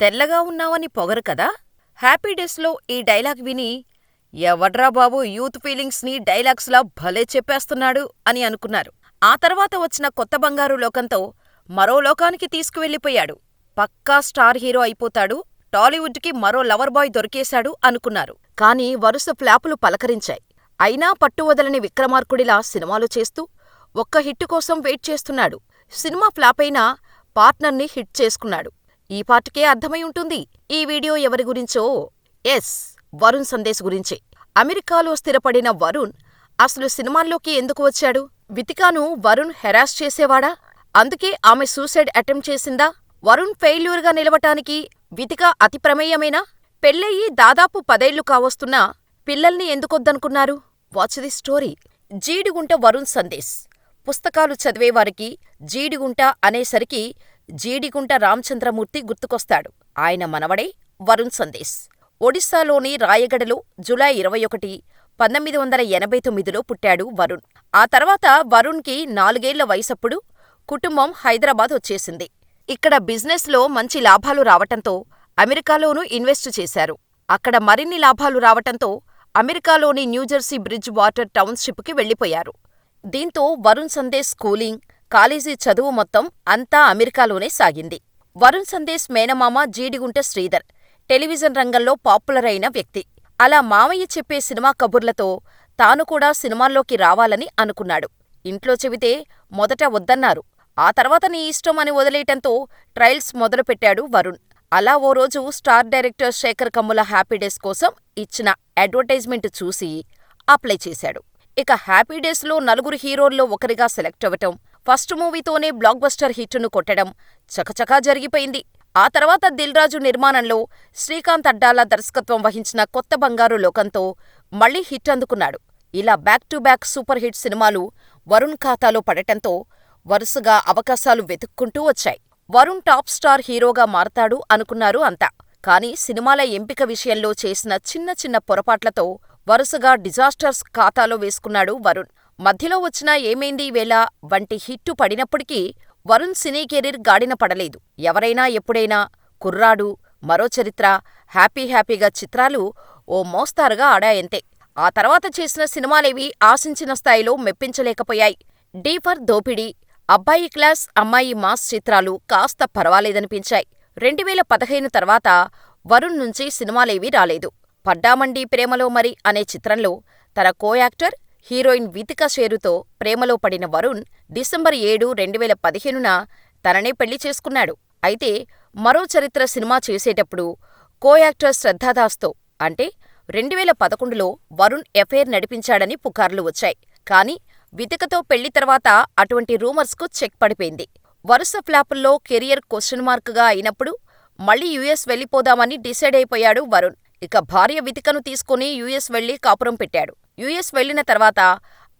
తెల్లగా ఉన్నావని పొగరు కదా హ్యాపీ డేస్లో ఈ డైలాగ్ విని ఎవడ్రా బాబు యూత్ ఫీలింగ్స్ని డైలాగ్స్లా భలే చెప్పేస్తున్నాడు అని అనుకున్నారు. ఆ తర్వాత వచ్చిన కొత్త బంగారు లోకంతో మరో లోకానికి తీసుకువెళ్ళిపోయాడు. పక్కా స్టార్ హీరో అయిపోతాడు, టాలీవుడ్కి మరో లవర్ బాయ్ దొరికేశాడు అనుకున్నారు. కానీ వరుస ఫ్లాపులు పలకరించాయి. అయినా పట్టువదలని విక్రమార్కుడిలా సినిమాలు చేస్తూ ఒక్క హిట్టు కోసం వెయిట్ చేస్తున్నాడు. సినిమా ఫ్లాపైనా పార్ట్నర్ని హిట్ చేసుకున్నాడు. ఈ పాటికే అర్థమై ఉంటుంది ఈ వీడియో ఎవరి గురించో. ఎస్ వరుణ్ సందేశ్ గురించే. అమెరికాలో స్థిరపడిన వరుణ్ అసలు సినిమాల్లోకి ఎందుకు వచ్చాడు? వితికాను వరుణ్ హెరాస్ చేసేవాడా? అందుకే ఆమె సూసైడ్ అటెంప్ట్ చేసిందా? వరుణ్ ఫెయిల్యూర్గా నిలవటానికి వితిక అతి ప్రమేయమేనా? పెళ్ళయి దాదాపు పదేళ్ళు కావస్తున్నా పిల్లల్ని ఎందుకొద్దనుకున్నారు? Watch the story. Jeedigunta Varun Sandesh. పుస్తకాలు చదివేవారికి జీడిగుంట అనేసరికి జీడిగుంట రామచంద్రమూర్తి గుర్తుకొస్తాడు. ఆయన మనవడే వరుణ్ సందేశ్. ఒడిశాలోని రాయగడలో జులై ఇరవై ఒకటి, పంతొమ్మిది వందల ఎనభై తొమ్మిదిలో పుట్టాడు వరుణ్. ఆ తర్వాత వరుణ్కి నాలుగేళ్ళ వయసప్పుడు కుటుంబం హైదరాబాద్ వచ్చేసింది. ఇక్కడ బిజినెస్లో మంచి లాభాలు రావటంతో అమెరికాలోనూ ఇన్వెస్ట్ చేశారు. అక్కడ మరిన్ని లాభాలు రావటంతో అమెరికాలోని న్యూజెర్సీ బ్రిడ్జ్ వాటర్ టౌన్షిప్కి వెళ్ళిపోయారు. దీంతో వరుణ్ సందేశ్ స్కూలింగ్, కాలేజీ చదువు మొత్తం అంతా అమెరికాలోనే సాగింది. వరుణ్ సందేశ్ మేనమామ జీడిగుంట శ్రీధర్ టెలివిజన్ రంగంలో పాపులర్ అయిన వ్యక్తి. అలా మామయ్య చెప్పే సినిమా కబుర్లతో తాను కూడా సినిమాల్లోకి రావాలని అనుకున్నాడు. ఇంట్లో చెబితే మొదట వద్దన్నారు. ఆ తర్వాత నీ ఇష్టం అని వదిలేయటంతో ట్రయల్స్ మొదలుపెట్టాడు వరుణ్. అలా ఓ రోజు star director Shekhar Kammula happy days కోసం ఇచ్చిన అడ్వర్టైజ్మెంట్ చూసి అప్లై చేశాడు. ఇక హ్యాపీడేస్లో నలుగురు హీరోల్లో ఒకరిగా సెలెక్ట్ అవ్వటం ఫస్ట్ మూవీతోనే బ్లాక్ బస్టర్ హిట్టును కొట్టడం చకచకా జరిగిపోయింది. ఆ తర్వాత దిల్ రాజు నిర్మాణంలో శ్రీకాంత్ అడ్డాల దర్శకత్వం వహించిన కొత్త బంగారు లోకంతో మళ్ళీ హిట్ అందుకున్నాడు. ఇలా back to back super hit సినిమాలు వరుణ్ ఖాతాలో పడటంతో వరుసగా అవకాశాలు వెతుక్కుంటూ వచ్చాయి. వరుణ్ టాప్ స్టార్ హీరోగా మారతాడు అనుకున్నారు అంతా. కానీ సినిమాల ఎంపిక విషయంలో చేసిన చిన్న చిన్న పొరపాట్లతో వరుసగా డిజాస్టర్స్ ఖాతాలో వేసుకున్నాడు వరుణ్. మధ్యలో వచ్చిన ఏమైంది ఈవేళ వంటి హిట్టు పడినప్పటికీ వరుణ్ సినీ కెరీర్ గాడిన పడలేదు. ఎవరైనా ఎప్పుడైనా, కుర్రాడు, మరో చరిత్ర, హ్యాపీ హ్యాపీగా చిత్రాలు ఓ మోస్తరుగా ఆడాయంతే. ఆ తర్వాత చేసిన సినిమాలేవీ ఆశించిన స్థాయిలో మెప్పించలేకపోయాయి. డీ ఫర్ దోపిడీ, అబ్బాయి క్లాస్ అమ్మాయి మాస్ చిత్రాలు కాస్త పర్వాలేదనిపించాయి. రెండువేల పదిహేను తర్వాత వరుణ్ నుంచి సినిమాలేవీ రాలేదు. పడ్డామండీ ప్రేమలో మరి అనే చిత్రంలో తన కో యాక్టర్, హీరోయిన్ వితికా షేరుతో ప్రేమలో పడిన వరుణ్ డిసెంబర్ ఏడు, రెండువేల పదిహేనున తననే పెళ్ళి చేసుకున్నాడు. అయితే మరో చరిత్ర సినిమా చేసేటప్పుడు కో యాక్టర్ శ్రద్ధాదాస్తో అంటే రెండువేల పదకొండులో వరుణ్ ఎఫైర్ నడిపించాడని పుకార్లు వచ్చాయి. కానీ వితికతో పెళ్ళి తర్వాత అటువంటి రూమర్స్కు చెక్ పడిపోయింది. వరుస ఫ్లాపుల్లో కెరీర్ క్వశ్చన్ మార్క్గా అయినప్పుడు మళ్ళీ యూఎస్ వెళ్ళిపోదామని డిసైడ్ అయిపోయాడు వరుణ్. ఇక భార్య వితికను తీసుకుని యుఎస్ వెళ్ళి కాపురం పెట్టాడు. యూఎస్ వెళ్ళిన తర్వాత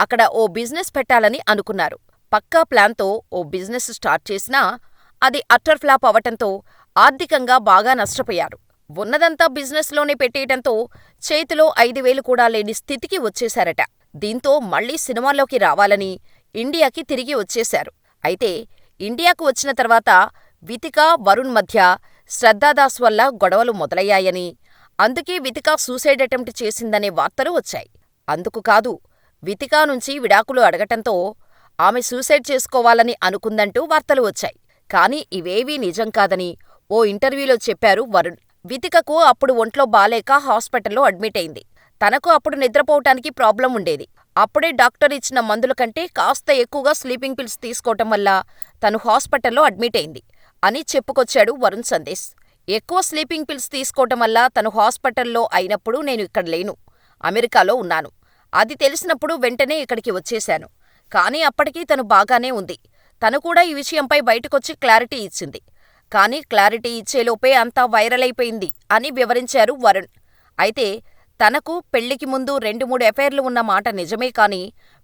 అక్కడ ఓ బిజినెస్ పెట్టాలని అనుకున్నారు. పక్కా ప్లాన్తో ఓ బిజినెస్ స్టార్ట్ చేసినా అది అట్టర్ ఫ్లాప్ అవటంతో ఆర్థికంగా బాగా నష్టపోయారు. ఉన్నదంతా బిజినెస్లోనే పెట్టేయటంతో చేతిలో ఐదువేలు కూడా లేని స్థితికి వచ్చేశారట. దీంతో మళ్ళీ సినిమాల్లోకి రావాలని ఇండియాకి తిరిగి వచ్చేశారు. అయితే ఇండియాకు వచ్చిన తర్వాత వితిక, వరుణ్ మధ్య శ్రద్ధాదాస్ వల్ల గొడవలు మొదలయ్యాయని, అందుకే వితికా సూసైడ్ అటెంప్ట్ చేసిందనే వార్తలు వచ్చాయి. అందుకు కాదు, వితికా నుంచి విడాకులు అడగటంతో ఆమె సూసైడ్ చేసుకోవాలని అనుకుందంటూ వార్తలు వచ్చాయి. కానీ ఇవేవీ నిజం కాదని ఓ ఇంటర్వ్యూలో చెప్పారు వరుణ్. వితికకు అప్పుడు ఒంట్లో బాలేక హాస్పిటల్లో అడ్మిట్ అయింది. తనకు అప్పుడు నిద్రపోవటానికి ప్రాబ్లం ఉండేది. అప్పుడే డాక్టర్ ఇచ్చిన మందుల కంటే కాస్త ఎక్కువగా స్లీపింగ్ పిల్స్ తీసుకోవటం వల్ల తను హాస్పిటల్లో అడ్మిట్ అయింది అని చెప్పుకొచ్చాడు వరుణ్ సందేశ్. ఎక్కువ స్లీపింగ్ పిల్స్ తీసుకోవటం వల్ల తను హాస్పిటల్లో అయినప్పుడు నేను ఇక్కడ లేను. అమెరికాలో ఉన్నాను. అది తెలిసినప్పుడు వెంటనే ఇక్కడికి వచ్చేశాను. కానీ అప్పటికీ తను బాగానే ఉంది. తను కూడా ఈ విషయంపై బయటకొచ్చి క్లారిటీ ఇచ్చింది. కానీ క్లారిటీ ఇచ్చేలోపే అంతా వైరల్ అయిపోయింది అని వివరించారు వరుణ్. అయితే తనకు పెళ్ళికి ముందు రెండు మూడు ఎఫైర్లు ఉన్న మాట నిజమే కానీ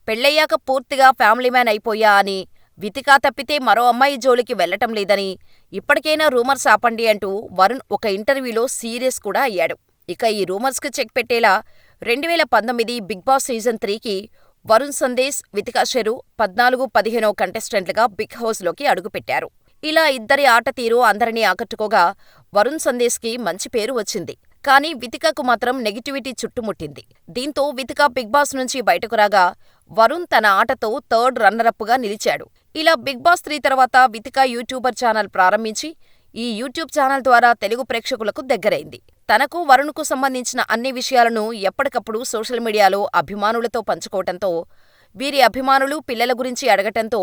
పెళ్ళయ్యాక పూర్తిగా ఫ్యామిలీ మ్యాన్ అయిపోయా అని, వితికా తప్పితే మరో అమ్మాయి జోలికి వెళ్ళటం లేదని, ఇప్పటికైనా రూమర్స్ ఆపండి అంటూ వరుణ్ ఒక ఇంటర్వ్యూలో సీరియస్ కూడా అయ్యాడు. ఇక ఈ రూమర్స్కి చెక్ పెట్టేలా రెండువేల పంతొమ్మిది బిగ్ బాస్ సీజన్ త్రీకి వరుణ్ సందేశ్, వితికా షెరు పద్నాలుగు, పదిహేనో కంటెస్టెంట్లుగా బిగ్ హౌస్లోకి అడుగుపెట్టారు. ఇలా ఇద్దరి ఆట తీరు అందరినీ ఆకట్టుకోగా వరుణ్ సందేశ్కి మంచి పేరు వచ్చింది కానీ వితికకు మాత్రం నెగిటివిటీ చుట్టుముట్టింది దీంతో వితిక బిగ్ బాస్ నుంచి బయటకు రాగా వరుణ్ తన ఆటతో థర్డ్ రన్నరప్గా నిలిచాడు ఇలా బిగ్ బాస్ త్రీ తర్వాత వితిక యూట్యూబర్ ఛానల్ ప్రారంభించి ఈ యూట్యూబ్ ఛానల్ ద్వారా తెలుగు ప్రేక్షకులకు దగ్గరైంది. తనకు వరుణ్కు సంబంధించిన అన్ని విషయాలను ఎప్పటికప్పుడు సోషల్ మీడియాలో అభిమానులతో పంచుకోవటంతో వీరి అభిమానులు పిల్లల గురించి అడగటంతో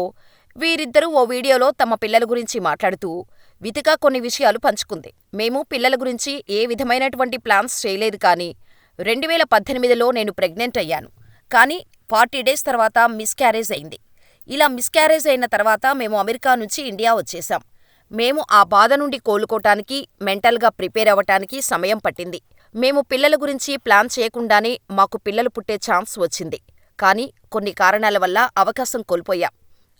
వీరిద్దరూ ఓ వీడియోలో తమ పిల్లల గురించి మాట్లాడుతూ వితిక కొన్ని విషయాలు పంచుకుంది. మేము పిల్లల గురించి ఏ విధమైనటువంటి ప్లాన్స్ చేయలేదు కానీ రెండు వేల పద్దెనిమిదిలో నేను ప్రెగ్నెంట్ అయ్యాను. కానీ ఫార్టీ డేస్ తర్వాత మిస్క్యారేజ్ అయింది. ఇలా మిస్క్యారేజ్ అయిన తర్వాత మేము అమెరికా నుంచి ఇండియా వచ్చేశాం. మేము ఆ బాధ నుండి కోలుకోటానికి మెంటల్గా ప్రిపేర్ అవ్వటానికి సమయం పట్టింది. మేము పిల్లల గురించి ప్లాన్ చేయకుండానే మాకు పిల్లలు పుట్టే ఛాన్స్ వచ్చింది. కానీ కొన్ని కారణాల వల్ల అవకాశం కోల్పోయాం.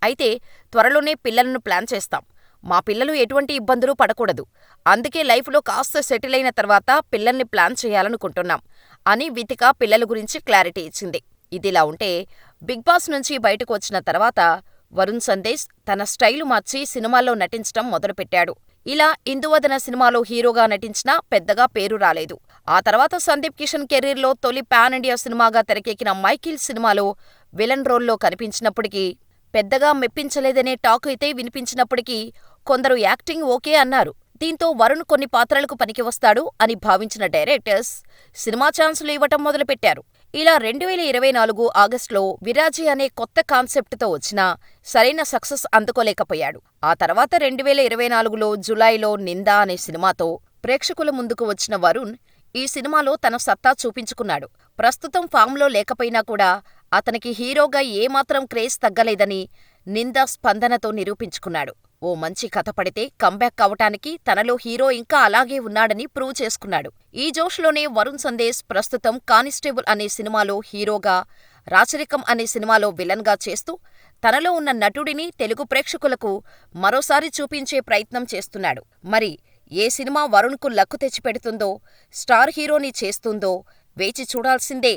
అయితే త్వరలోనే పిల్లలను ప్లాన్ చేస్తాం. మా పిల్లలు ఎటువంటి ఇబ్బందులు పడకూడదు. అందుకే లైఫ్లో కాస్త సెటిల్ అయిన తర్వాత పిల్లల్ని ప్లాన్ చేయాలనుకుంటున్నాం. అని వితిక పిల్లల గురించి క్లారిటీ ఇచ్చింది. ఇదిలా ఉంటే బిగ్ బాస్ నుంచి బయటకు వచ్చిన తర్వాత వరుణ్ సందేశ్ తన స్టైలు మార్చి సినిమాల్లో నటించటం మొదలుపెట్టాడు. ఇలా ఇందువదన సినిమాలో హీరోగా నటించినా పెద్దగా పేరు రాలేదు. ఆ తర్వాత సందీప్ కిషన్ కెరీర్లో తొలి పాన్ ఇండియా సినిమాగా తెరకెక్కిన మైకిల్ సినిమాలో విలన్ రోల్లో కనిపించినప్పటికీ పెద్దగా మెప్పించలేదనే టాక్ అయితే వినిపించినప్పటికీ కొందరు యాక్టింగ్ ఓకే అన్నారు. దీంతో వరుణ్ కొన్ని పాత్రలకు పనికివస్తాడు అని భావించిన డైరెక్టర్స్ సినిమా ఛాన్సులు ఇవ్వటం మొదలుపెట్టారు. ఇలా రెండు వేల ఇరవై నాలుగు ఆగస్టులో విరాజీ అనే కొత్త కాన్సెప్ట్తో వచ్చినా సరైన సక్సెస్ అందుకోలేకపోయాడు. ఆ తర్వాత రెండు వేల ఇరవై నాలుగులో జులైలో నిందా అనే సినిమాతో ప్రేక్షకుల ముందుకు వచ్చిన వరుణ్ ఈ సినిమాలో తన సత్తా చూపించుకున్నాడు. ప్రస్తుతం ఫామ్లో లేకపోయినా కూడా అతనికి హీరోగా ఏమాత్రం క్రేజ్ తగ్గలేదని నిందా స్పందనతో నిరూపించుకున్నాడు. ఓ మంచి కథ పడితే కంబ్యాక్ కావటానికి తనలో హీరో ఇంకా అలాగే ఉన్నాడని ప్రూవ్ చేసుకున్నాడు. ఈ జోష్లోనే వరుణ్ సందేశ్ ప్రస్తుతం కానిస్టేబుల్ అనే సినిమాలో హీరోగా రాచరికం అనే సినిమాలో విలన్గా చేస్తూ తనలో ఉన్న నటుడిని తెలుగు ప్రేక్షకులకు మరోసారి చూపించే ప్రయత్నం చేస్తున్నాడు. మరి ఏ సినిమా వరుణ్కు లక్కు తెచ్చిపెడుతుందో స్టార్ హీరోని చేస్తుందో వేచి చూడాల్సిందే